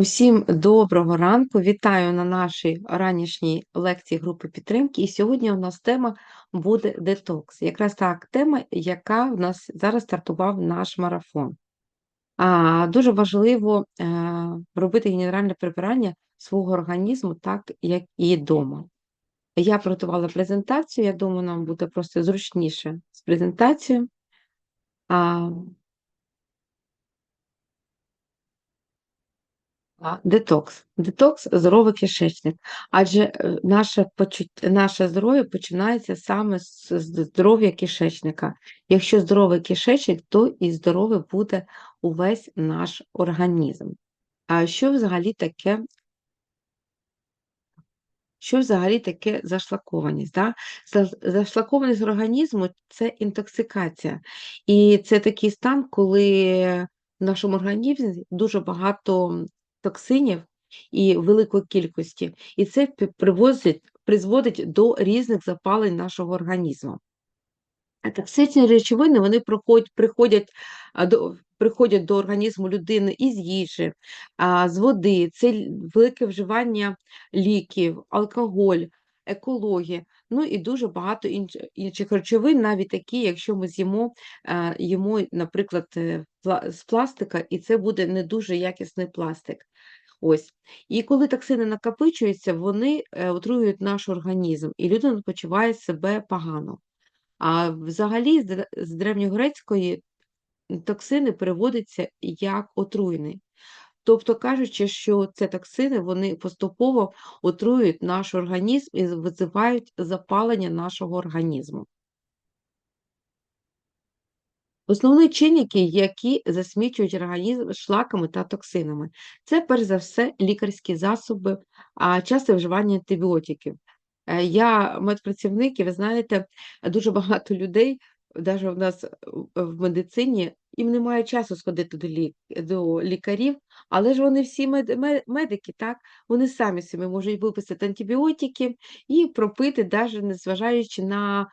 Усім доброго ранку! Вітаю на нашій ранішній лекції групи підтримки. І сьогодні у нас тема буде детокс. Якраз так тема, яка в нас зараз стартував наш марафон. А, Дуже важливо е, робити генеральне прибирання свого організму, так як і вдома. Я приготувала презентацію, я думаю, нам буде просто зручніше з презентацією. А, Детокс. Детокс здоровий кишечник. Адже е, наше почуття, наше здоров'я починається саме з здоров'я кишечника. Якщо здоровий кишечник, то і здоровий буде увесь наш організм. А що взагалі таке? Що взагалі таке зашлакованість? Да? Зашлакованість організму це інтоксикація. І це такий стан, коли в нашому організмі дуже багато токсинів і великої кількості, і це привозить, призводить до різних запалень нашого організму. Токсичні речовини вони проходять, приходять до приходять до організму людини із їжі, з води, це велике вживання ліків, алкоголь, екологія, ну і дуже багато інших речовин, навіть такі, якщо ми з'їмо, їмо, наприклад, е, з пластика, і це буде не дуже якісний пластик. Ось. І коли токсини накопичуються, вони е, отруюють наш організм, і людина почуває себе погано. А взагалі, з древньогрецької токсини переводяться як отруйний. Тобто кажучи, що це токсини вони поступово отруюють наш організм і визивають запалення нашого організму. Основні чинники, які засмічують організм шлаками та токсинами, це перш за все лікарські засоби, а часте вживання антибіотиків. Е, я медпрацівник, і ви знаєте, дуже багато людей, навіть у нас в медицині, їм немає часу сходити до лік, до лікарів, але ж вони всі мед, медики, так? Вони самі собі можуть виписати антибіотики і пропити, навіть незважаючи на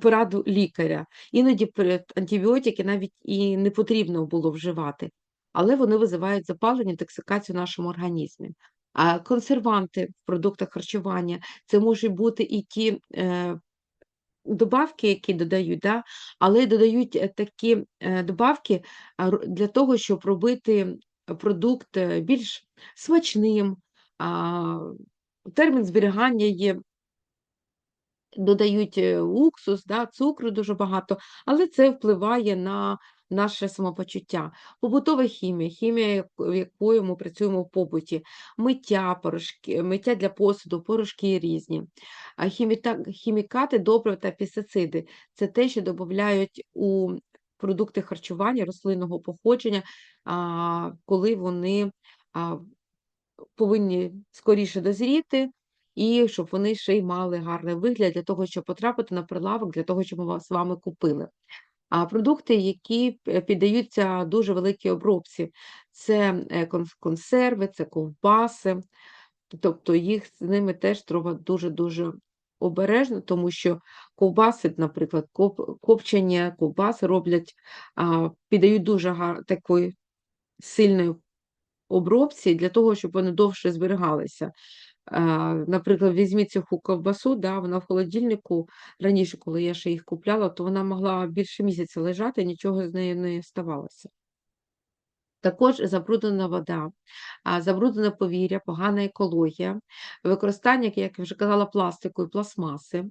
пораду лікаря. Іноді антибіотики навіть і не потрібно було вживати, але вони визивають запалення, токсикацію в нашому організмі. А консерванти в продуктах харчування це можуть бути і ті е, добавки, які додають, да? але додають е, такі е, добавки для того, щоб робити продукт е, більш смачним. Термін зберігання є додають е, уксус, да, цукру дуже багато, але це впливає на наше самопочуття. Побутова хімія, хімія, якою ми працюємо в побуті, миття, порошки, миття для посуду, порошки різні, хімікати, добрива та пестициди – це те, що додають у продукти харчування рослинного походження, коли вони повинні скоріше дозріти і щоб вони ще й мали гарний вигляд для того, щоб потрапити на прилавок, для того, щоб ми вас з вами купили. А продукти, які піддаються дуже великій обробці, це е, консерви, це ковбаси, тобто їх з ними теж треба дуже-дуже обережно, тому що ковбаси, наприклад, копчення ковбаси роблять, піддають дуже гар... такої сильної обробці для того, щоб вони довше зберігалися. Наприклад, візьміть цю ковбасу, да, вона в холодильнику. Раніше, коли я ще їх купляла, то вона могла більше місяця лежати, нічого з нею не ставалося. Також забруднена вода, забруднене повір'я, погана екологія, використання, як я вже казала, пластику і пластмаси,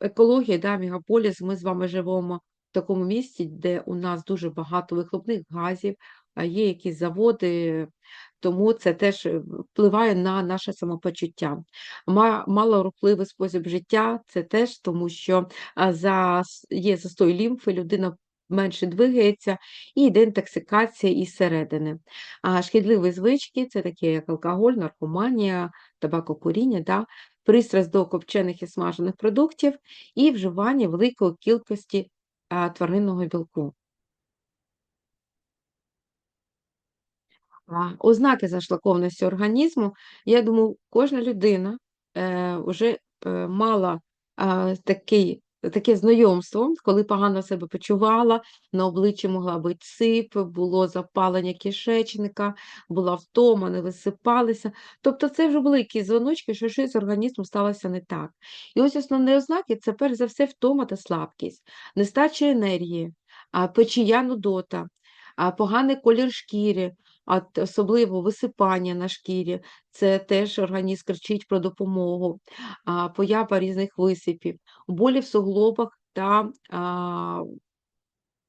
екологія, да, мегаполіс, ми з вами живемо в такому місці, де у нас дуже багато вихлопних газів, є якісь заводи, тому це теж е, впливає на наше самопочуття. Малорухливий спосіб життя це теж тому, що за, є застой лімфи, людина менше двигається, і йде інтоксикація із середини. А шкідливі звички це такі, як алкоголь, наркоманія, табакокуріння, да? пристрасть до копчених і смажених продуктів і вживання великої кількості тваринного білку. Ознаки зашлакованості організму, я думаю, кожна людина е, вже е, мала е, такий таке знайомство, коли погано себе почувала, на обличчі могла бути сип, було запалення кишечника, була втома, не висипалися. Тобто це вже були якісь дзвоночки, що щось з організмом сталося не так. І ось основні ознаки це перш за все втома та слабкість, нестача енергії, печія нудота, поганий колір шкіри, а особливо висипання на шкірі, це теж організм кричить про допомогу, поява різних висипів, болі в суглобах та а,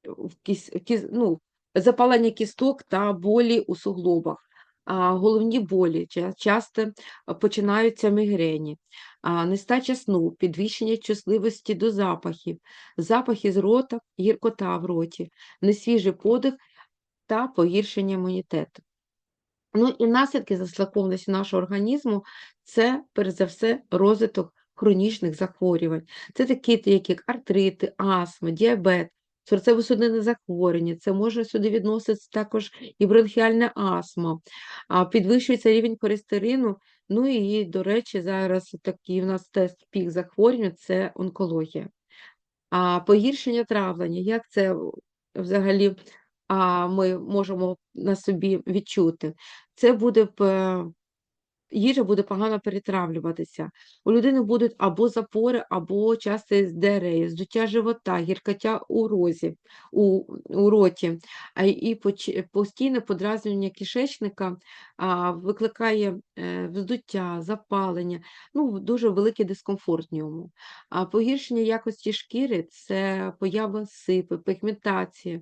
в кіс, кіс, ну, запалення кісток та болі у суглобах. Головні болі часто починаються мігрені, нестача сну, підвищення чутливості до запахів, запахи з рота, гіркота в роті, несвіжий подих та погіршення імунітету. Ну і наслідки заслакованості нашого організму це, перш за все, розвиток хронічних захворювань. Це такі, як артрити, астма, діабет, серцево-судинне захворювання. Це може сюди відноситися також і бронхіальна астма, підвищується рівень холестерину. Ну і, до речі, зараз такий у нас тест пік захворювань це онкологія. А погіршення травлення, як це взагалі ми можемо на собі відчути? Це буде їжа буде погано перетравлюватися. У людини будуть або запори, або часто диарея, здуття живота, гіркоття у розі, у, у роті, і постійне подразнення кишечника викликає е, вздуття, запалення, ну, дуже великий дискомфорт в ньому. А погіршення якості шкіри це поява сипи, пігментація,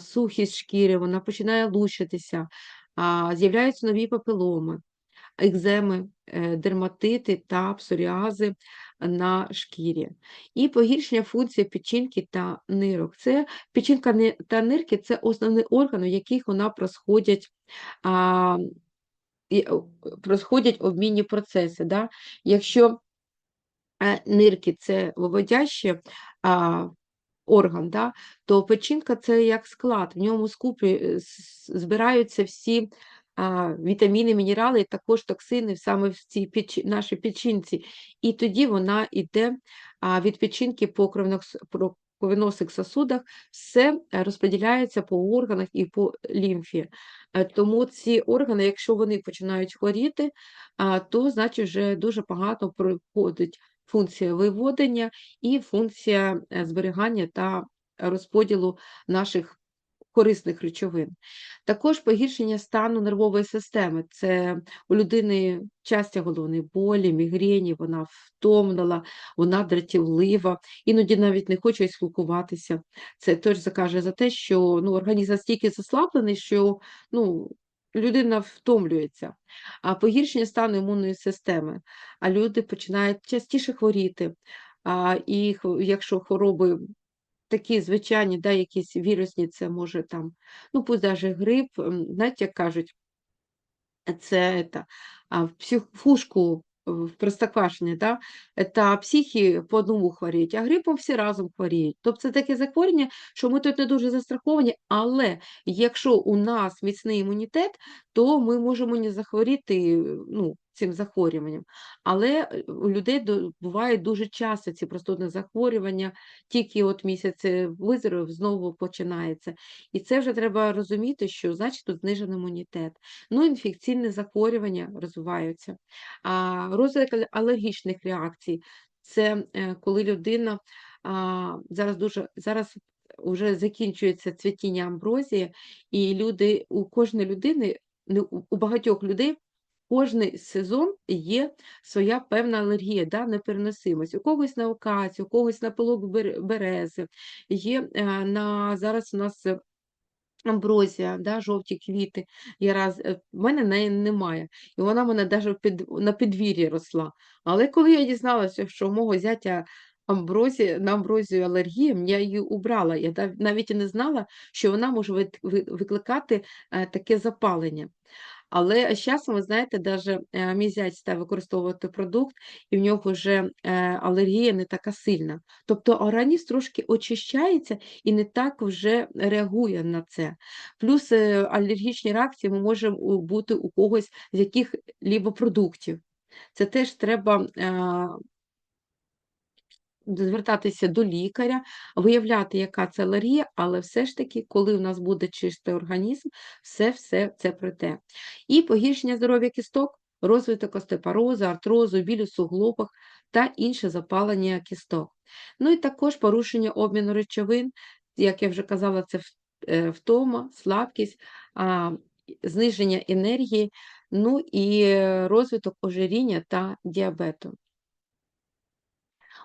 сухість шкіри, вона починає лущитися, з'являються нові папіломи екземи, е, дерматити та псоріази на шкірі. І погіршення функції печінки та нирок. Це печінка та нирки це основні органи, в яких вона происходять, а, обмінні процеси. Да? Якщо е, нирки це виводяще, орган, да, то печінка це як склад, в ньому скуплю, е, збираються всі а, вітаміни, мінерали, і також токсини саме в цій печ... нашій печінці. І тоді вона йде а, від печінки по про- кровоносних сосудах, все е, розподіляється по органах і по лімфі. Е, Тому ці органи, якщо вони починають хворіти, то значить вже дуже погано проходить функція виводення і функція е, зберігання та розподілу наших корисних речовин. Також погіршення стану нервової системи. Це у людини часті головної болі, мігрені, вона втомлена, вона дратівлива, іноді навіть не хоче спілкуватися. Це теж закаже за те, що ну, організм настільки заслаблений, що ну, людина втомлюється. А погіршення стану імунної системи, а люди починають частіше хворіти. А, і якщо хвороби такі звичайні, да, якісь вірусні, це може там, ну пусть даже грип, знаєте, як кажуть, це це а, в психушку в Простоквашино, да, та психи по одному хворіють, а грипом всі разом хворіють. Тобто це таке захворювання, що ми тут не дуже застраховані, але якщо у нас міцний імунітет, то ми можемо не захворіти ну, цим захворюванням. Але е, у людей буває дуже часто ці простудні захворювання, тільки от місяць е, знову починається. І це вже треба розуміти, що значить тут знижений імунітет. Ну, інфекційні захворювання розвиваються. А розвиток алергічних реакцій це е, коли людина а, зараз дуже зараз вже закінчується цвітіння амброзії, і люди у кожної людини, у багатьох людей. Кожний сезон є своя певна алергія, да, непереносимость. У когось на окацію, у когось на пилок берези. Є е, на зараз у нас амброзія, да, жовті квіти. Я раз, е, в мене неї немає. І вона в мене навіть під, на підвір'ї росла. Але коли я дізналася, що у мого зятя амброзія, на амброзію алергія, я її убрала. Я навіть і не знала, що вона може викликати е, таке запалення. Але з часом, ви знаєте, навіть е, мій зять став використовувати продукт, і в нього вже е, алергія не така сильна. Тобто організм трошки очищається і не так вже реагує на це. Плюс е, алергічні реакції ми можемо бути у когось з яких-либо продуктів. Це теж треба звертатися до лікаря, виявляти, яка це алергія, але все ж таки, коли у нас буде чистий організм, все-все це пройде. І погіршення здоров'я кісток, розвиток остеопорозу, артрозу, біль у суглобах та інше запалення кісток. Ну і також порушення обміну речовин, як я вже казала, це е, втома, слабкість, зниження енергії, ну і розвиток ожиріння та діабету.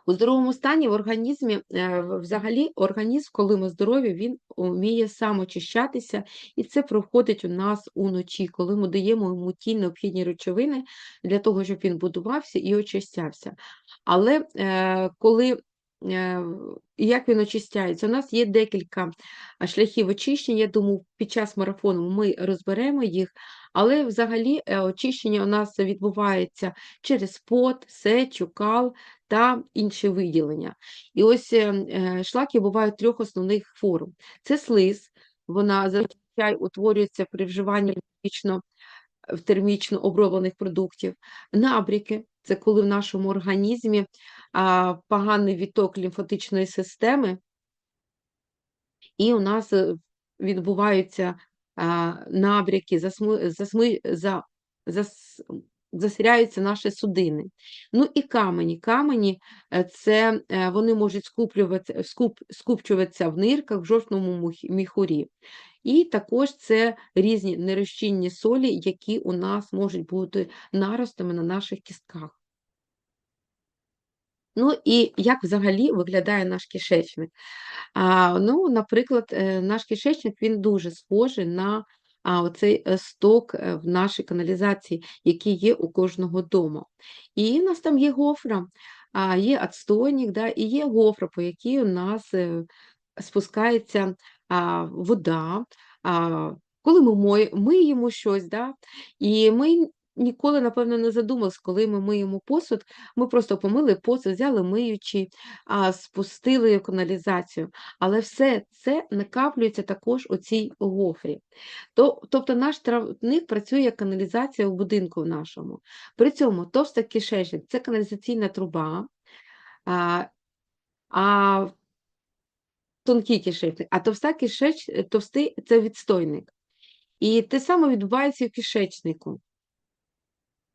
У здоровому стані в організмі, е, взагалі, організм, коли ми здорові, він вміє самоочищатися, і це проходить у нас уночі, коли ми даємо йому ті необхідні речовини для того, щоб він будувався і очищався. Але е, коли Е, як він очищається? У нас є декілька шляхів очищення. Я думаю, під час марафону ми розберемо їх, але взагалі е, очищення у нас відбувається через пот, сечу, кал та інші виділення. І ось е, шлаки бувають трьох основних форм: це слиз, вона зазвичай утворюється при вживанні вічно в термічно оброблених продуктів, набріки це коли в нашому організмі а, поганий відток лімфатичної системи, і у нас е, відбуваються набряки, засму, засму, за, зас, засиряються наші судини. Ну і камені. Камені е, це е, вони можуть скуплюватися, скуп, скупчуватися в нирках, в жовтному міхурі. І також це різні нерозчинні солі, які у нас можуть бути наростами на наших кістках. Ну і як взагалі виглядає наш кишечник? А, Ну, Наприклад, е, наш кишечник він дуже схожий на а, оцей е, сток е, в нашій каналізації, який є у кожного дому. І у нас там є гофра, а, є отстойник, да, і є гофра, по якій у нас спускається а, вода, а, коли ми миємо щось, да, і ми ніколи, напевно, не задумалися, коли ми миємо посуд, ми просто помили посуд, взяли миючи, а, спустили каналізацію. Але все це накаплюється також у цій гофрі. То, Тобто наш травник працює як каналізація у будинку нашому. При цьому товста кишечник це каналізаційна труба. А, а тонкий кишечник, а товста кишеч, товстий це відстойник. І те саме відбувається і в кишечнику.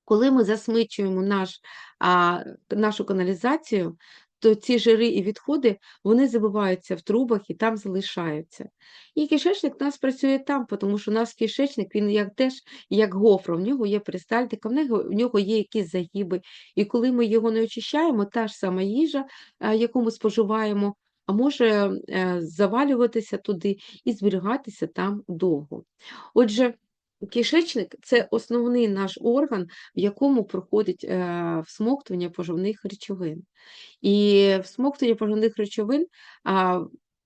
Коли ми засмичуємо наш, а, нашу каналізацію, то ці жири і відходи вони забиваються в трубах і там залишаються. І кишечник у нас працює там, тому що у нас кишечник, він як теж як гофра, в нього є перистальтика, в нього, в нього є якісь загиби. І коли ми його не очищаємо, та ж сама їжа, яку ми споживаємо, а може е, завалюватися туди і зберігатися там довго. Отже, кишечник це основний наш орган, в якому проходить е, всмоктування поживних речовин. І всмоктування поживних речовин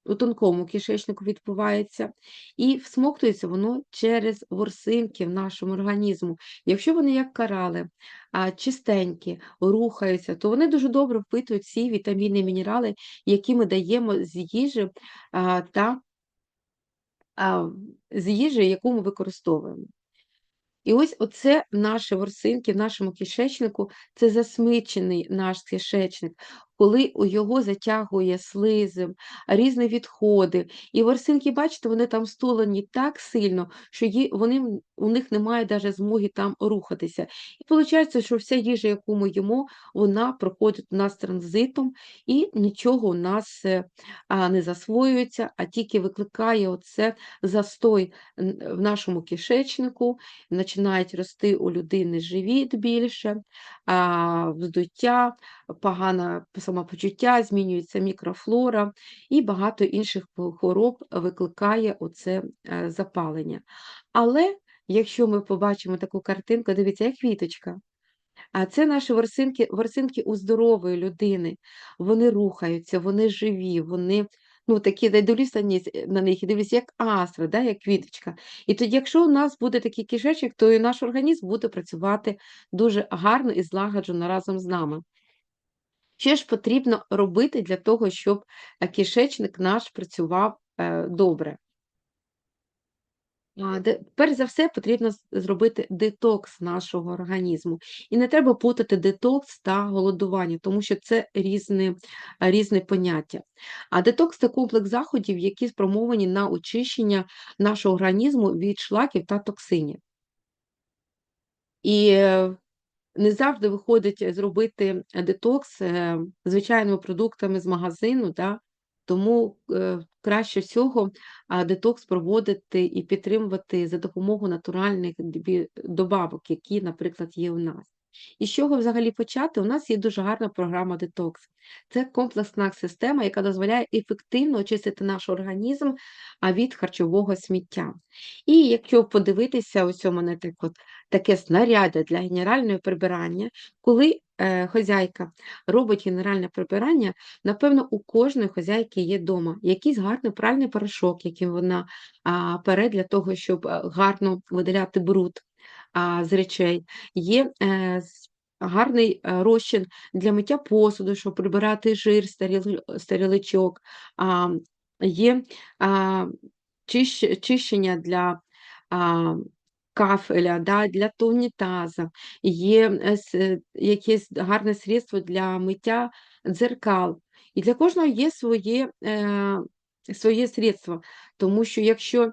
у тонкому кишечнику відбувається, і всмоктується воно через ворсинки в нашому організму. Якщо вони як карали, чистенькі, рухаються, то вони дуже добре впитують всі вітаміни і мінерали, які ми даємо з їжі та з їжі, яку ми використовуємо. І ось оце наші ворсинки в нашому кишечнику це засмичений наш кишечник, коли його затягує слизом, різні відходи. І ворсинки, бачите, вони там стулені так сильно, що вони, у них немає навіть змоги там рухатися. І виходить, що вся їжа, яку ми їмо, вона проходить у нас транзитом, і нічого у нас е, не засвоюється, а тільки викликає оце застой в нашому кишечнику, починають рости у людини живіт більше, вздуття, погане самопочуття, змінюється мікрофлора і багато інших хвороб викликає оце е, запалення. Але якщо ми побачимо таку картинку, дивіться, як квіточка. А це наші ворсинки, ворсинки у здорової людини. Вони рухаються, вони живі, вони ну, такі дивлюся на них і дивлюся, як астра, да, як квіточка. І тоді, якщо у нас буде такий кишечник, то і наш організм буде працювати дуже гарно і злагоджено разом з нами. Що ж потрібно робити для того, щоб кишечник наш працював е, добре? Перш за все потрібно зробити детокс нашого організму. І не треба путати детокс та голодування, тому що це різне різне поняття. А детокс це комплекс заходів, які спрямовані на очищення нашого організму від шлаків та токсинів. І е, не завжди виходить е, зробити детокс е, звичайними продуктами з магазину, да, тому е, краще всього детокс проводити і підтримувати за допомогою натуральних добавок, які, наприклад, є у нас. І з чого взагалі почати? У нас є дуже гарна програма детокс. Це комплексна система, яка дозволяє ефективно очистити наш організм від харчового сміття. І якщо подивитися, у так от таке знаряддя для генерального прибирання, коли е, хазяйка робить генеральне прибирання, напевно, у кожної хазяйки є вдома якийсь гарний пральний порошок, яким вона пере для того, щоб е, гарно видаляти бруд з речей. Є е, гарний е, розчин для миття посуду, щоб прибирати жир, старіличок. Є чищення для кафеля, да, для унітаза, є е, якесь гарне средство для миття дзеркал. І для кожного є своє, своє средство, тому що якщо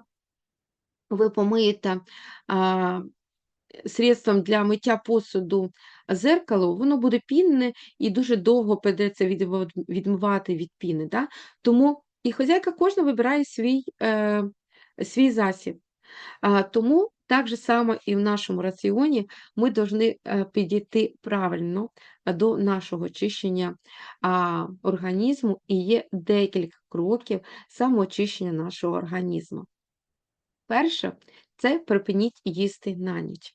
ви помиєте средством для миття посуду зеркало, воно буде пінне і дуже довго придеться відмивати від піни. Да? Тому і хазяйка кожна вибирає свій, е, свій засіб. А, тому так же само і в нашому раціоні ми повинні підійти правильно до нашого очищення а, організму, і є декілька кроків самоочищення нашого організму. Перше це припиніть їсти на ніч.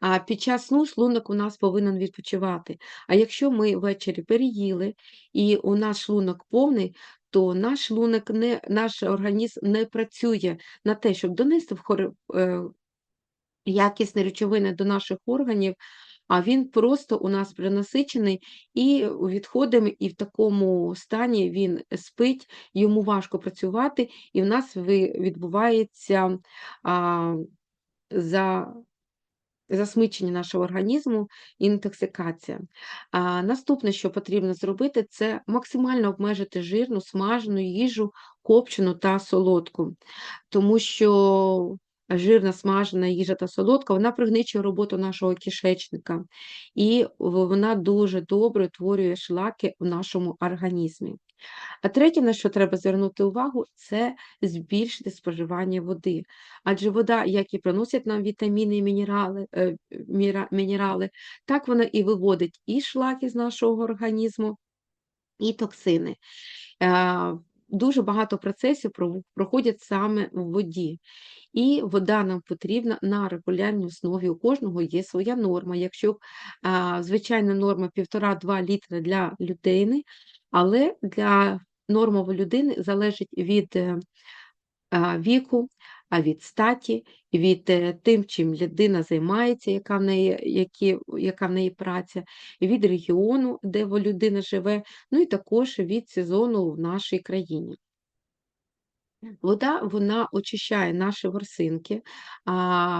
А під час сну шлунок у нас повинен відпочивати. А якщо ми ввечері переїли і у нас шлунок повний, то наш шлунок не, наш організм не працює на те, щоб донести в хор- е, якісні речовини до наших органів, а він просто у нас перенасичений і відходимо, і в такому стані він спить, йому важко працювати, і в нас відбувається а, за, засмичення нашого організму, інтоксикація. А, наступне, що потрібно зробити, це максимально обмежити жирну, смажену їжу, копчену та солодку тому що жирна смажена їжа та солодка, вона пригничує роботу нашого кишечника, і вона дуже добре утворює шлаки в нашому організмі. А третє, на що треба звернути увагу, це збільшити споживання води. Адже вода, як і приносить нам вітаміни і мінерали, е, мінерали, так вона і виводить і шлаки з нашого організму, і токсини. Е, Дуже багато процесів проходять саме в воді, і вода нам потрібна на регулярній основі. У кожного є своя норма. Якщо звичайна норма 1,5-2 літри для людини, але для нормової людини залежить від е, віку, від статі, від е, тим, чим людина займається, яка в неї, які, яка в неї праця, від регіону, де людина живе, ну і також від сезону в нашій країні. Вода вона очищає наші ворсинки.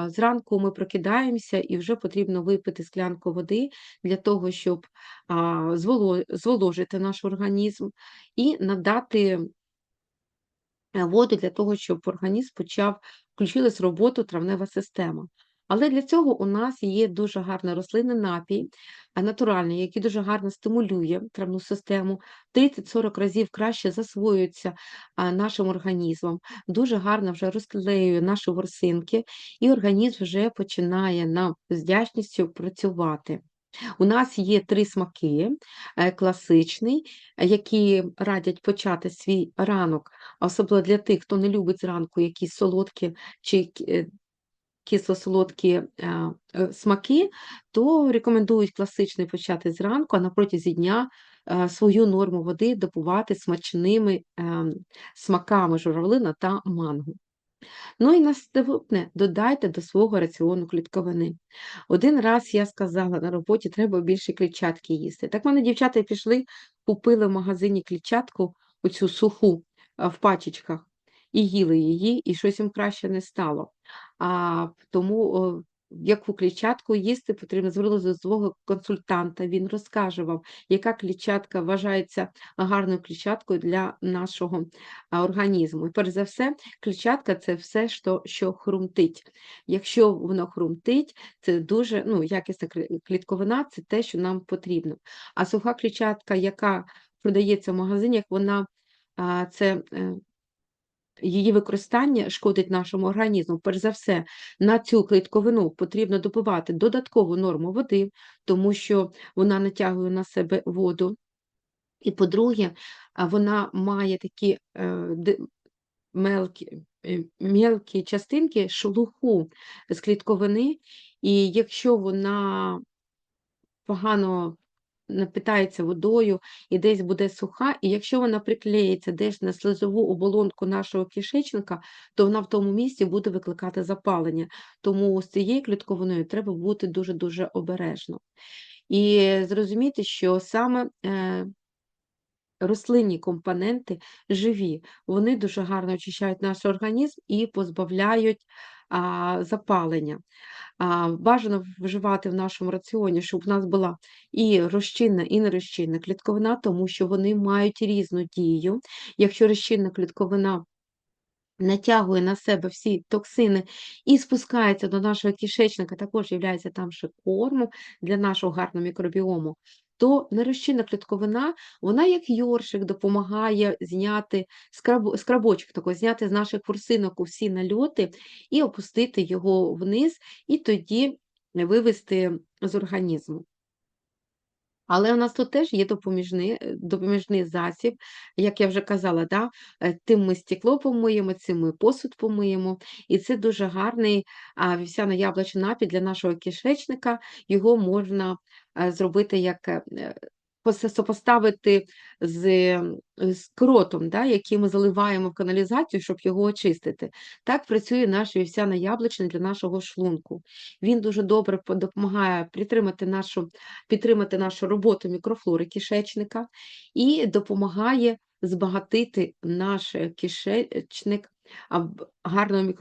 Зранку ми прокидаємося і вже потрібно випити склянку води для того, щоб зволожити наш організм і надати е, воду для того, щоб організм почав включилась роботу травнева система. Але для цього у нас є дуже гарний рослинний напій, натуральний, який дуже гарно стимулює травну систему, 30-40 разів краще засвоюється нашим організмом, дуже гарно вже розклеює наші ворсинки, і організм вже починає нам з вдячністю працювати. У нас є три смаки: е, класичний, е, які радять почати свій ранок, особливо для тих, хто не любить зранку якісь солодкі чи е, кисло-солодкі е, е, смаки, то рекомендують класичний почати зранку, а на протязі дня е, свою норму води добувати смачними смаками журавлина та манго. Ну і наступне, додайте до свого раціону клітковини. Один раз я сказала на роботі, треба більше клітчатки їсти. Так мене дівчата пішли, купили в магазині клітчатку, оцю суху в пачечках, і їли її, і щось їм краще не стало. А, тому, яку клітчатку їсти, потрібно звернутися до свого консультанта. Він розкаже вам, яка клітчатка вважається гарною клітчаткою для нашого, організму. І перш за все, клітчатка- це все, що що хрумтить. Якщо воно хрумтить, це дуже, ну, якісна клітковина- це те, що нам потрібно. А суха клітчатка, яка продається в магазинах, вона, це, е Її використання шкодить нашому організму. Перш за все, на цю клітковину потрібно допивати додаткову норму води, тому що вона натягує на себе воду. І по-друге, вона має такі, е, мелкі е, мелкі частинки шелуху з клітковини, і якщо вона погано напитається водою і десь буде суха, і якщо вона приклеїться десь на слизову оболонку нашого кишечника, то вона в тому місці буде викликати запалення. Тому з цією клітковиною треба бути дуже-дуже обережно. І зрозуміти, що саме, е, рослинні компоненти живі, вони дуже гарно очищають наш організм і позбавляють, запалення. Бажано вживати в нашому раціоні, щоб в нас була і розчинна, і нерозчинна клітковина, тому що вони мають різну дію. Якщо розчинна клітковина натягує на себе всі токсини і спускається до нашого кишечника, також являється там ще кормом для нашого гарного мікробіому, то нерозчинна клітковина, вона як йоршик допомагає зняти скраб скрабочок такий, зняти з наших ворсинок усі нальоти і опустити його вниз, і тоді вивести з організму. Але у нас тут теж є допоміжний допоміжний засіб, як я вже казала, да, е, тим ми стекло помиємо, цим ми посуд помиємо. І це дуже гарний вівсяно-яблучний напій для нашого кишечника. Його можна зробити як е, е, сопоставити з, з кротом, да, який ми заливаємо в каналізацію, щоб його очистити. Так працює наш вівсяно-яблучний для нашого шлунку. Він дуже добре допомагає підтримати нашу, підтримати нашу роботу мікрофлори кишечника і допомагає збагатити наш е, кишечник б- гарною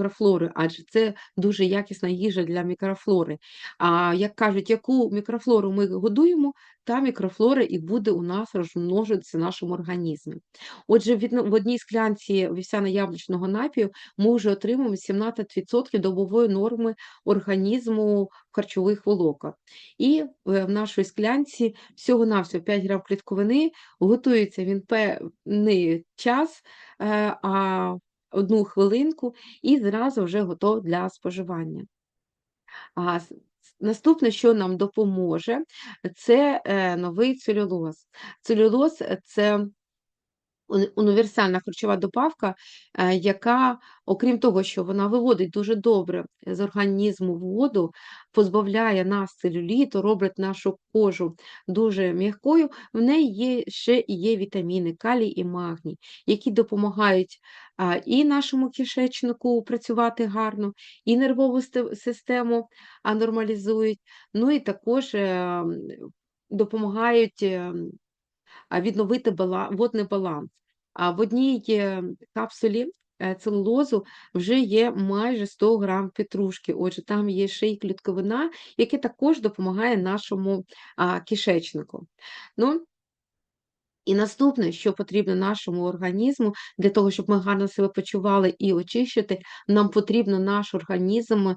адже це дуже якісна їжа для мікрофлори. А як кажуть, яку мікрофлору ми годуємо, та мікрофлора і буде у нас розмножуватися в нашому організмі. Отже, в одній склянці вівсяно-яблучного напію ми вже отримуємо 17% добової норми організму харчових волокон. І е, в нашій склянці всього-навсього 5 грам клітковини, готується він певний час, е, а одну хвилинку, і зразу вже готов для споживання. А наступне, що нам допоможе, це е, новий целюлоз. Целюлоз е, це універсальна харчова добавка, е, яка, окрім того, що вона виводить дуже добре з організму воду, позбавляє нас целюліту, робить нашу кожу дуже м'якою, в неї є ще є вітаміни, калій і магній, які допомагають і нашому кишечнику працювати гарно, і нервову систему нормалізують, ну і також е, допомагають. Відновити водний баланс. А в одній е, капсулі е, целулозу вже є майже 100 грам петрушки. Отже, там є ще й клітковина, яка також допомагає нашому кишечнику. Ну, і наступне, що потрібно нашому організму для того, щоб ми гарно себе почували і очищити, нам потрібно наш організм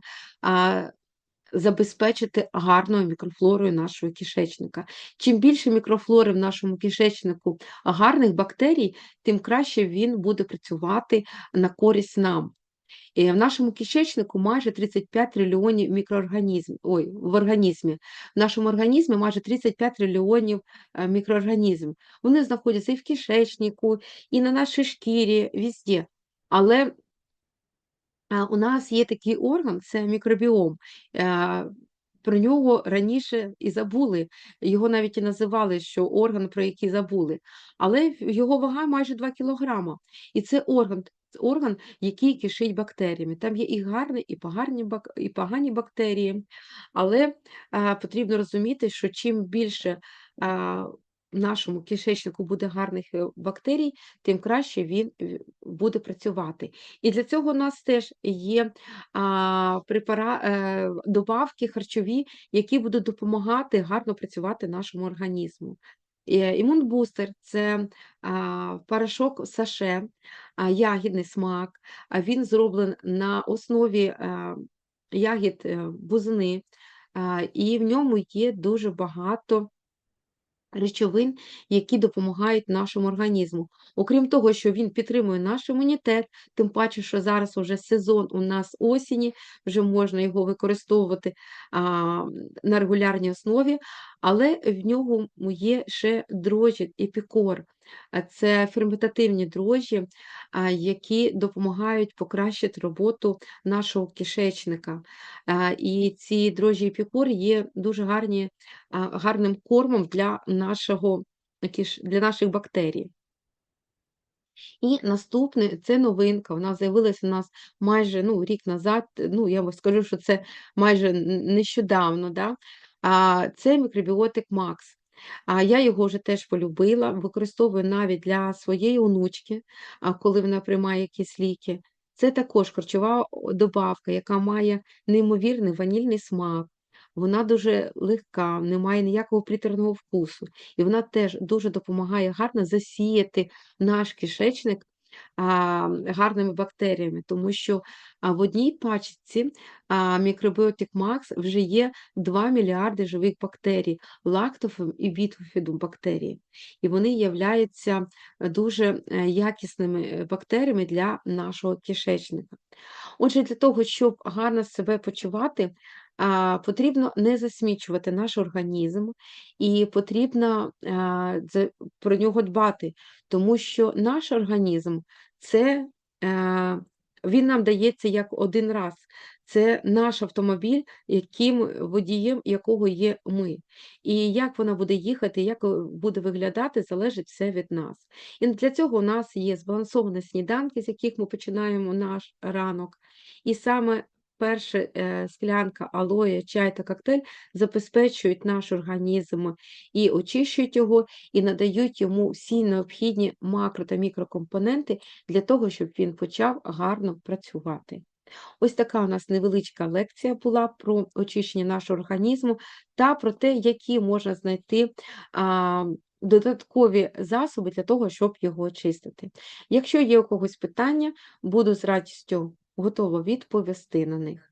забезпечити гарною мікрофлорою нашого кишечника. Чим більше мікрофлори в нашому кишечнику гарних бактерій, тим краще він буде працювати на користь нам. І в нашому кишечнику майже 35 трильйонів мікроорганізмів. Ой, в організмі. В нашому організмі майже 35 трильйонів е, мікроорганізмів. Вони знаходяться і в кишечнику, і на нашій шкірі, везде. Але у нас є такий орган, це мікробіом. Про нього раніше і забули. Його навіть і називали, що орган, про який забули. Але його вага майже 2 кілограма. І це орган, орган, який кишить бактеріями. Там є і гарні, і погані, і погані бактерії. Але а, потрібно розуміти, що чим більше а, нашому кишечнику буде гарних, е, бактерій, тим краще він, е, буде працювати. І для цього у нас теж є, а, препара е, добавки харчові, які будуть допомагати гарно працювати нашому організму. Імунбустер- це, а, порошок саше, а, ягідний смак, а, він зроблений на основі, ягід, бузини, а, і в ньому є дуже багато речовин, які допомагають нашому організму. Окрім того, що він підтримує наш імунітет, тим паче, що зараз вже сезон у нас осені, вже можна його використовувати, а, на регулярній основі, але в ньому є ще дрожжі епікор. Це ферментативні дрожжі, які допомагають покращити роботу нашого кишечника. І ці дрожжі епікор є дуже гарні гарним кормом для нашого для наших бактерій. І наступне це новинка. Вона з'явилася у нас майже, ну, рік назад, ну, я вам скажу, що це майже нещодавно, да. А, це мікробіотик Макс. А, я його вже теж полюбила, використовую навіть для своєї онучки, коли вона приймає якісь ліки. Це також харчова добавка, яка має неймовірний ванільний смак. Вона дуже легка, не має ніякого приторного вкусу, і вона теж дуже допомагає гарно засіяти наш кишечник, гарними бактеріями, тому що, в одній пачці, мікробіотик Макс вже є 2 мільярди живих бактерій, лактофум і бітофідум бактерії, і вони являються дуже, е, якісними, е, бактеріями для нашого кишечника. Отже, для того, щоб гарно себе почувати, потрібно не засмічувати наш організм і потрібно, про нього дбати, тому що наш організм- це, е, він нам дається як один раз. Це наш автомобіль, яким водієм якого є ми. І як вона буде їхати, як, е, буде виглядати, залежить все від нас. І для цього у нас є збалансовані сніданки, з яких ми починаємо наш ранок. І саме перша, е, склянка алоє, чай та коктейль забезпечують наш організм і очищують його, і надають йому всі необхідні макро та мікрокомпоненти для того, щоб він почав гарно працювати. Ось така у нас невеличка лекція була про очищення нашого організму та про те, які можна знайти, а, додаткові засоби для того, щоб його очистити. Якщо є у когось питання, буду з радістю готова відповісти на них.